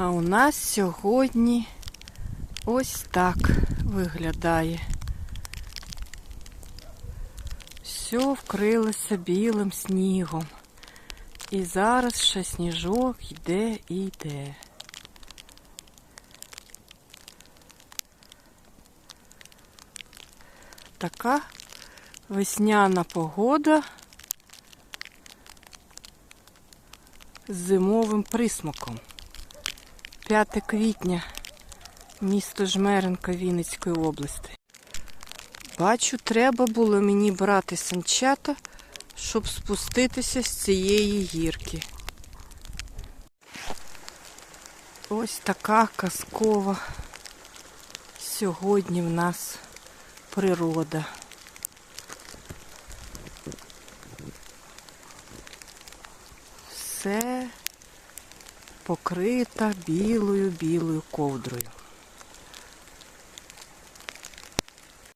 А у нас сьогодні ось так виглядає. Все вкрилося білим снігом. І зараз ще сніжок йде і йде. Така весняна погода з зимовим присмаком. 5 квітня, місто Жмеренка Вінницької області. Бачу, треба було мені брати санчата, щоб спуститися з цієї гірки. Ось така казкова сьогодні в нас природа. Все покрита білою білою ковдрою.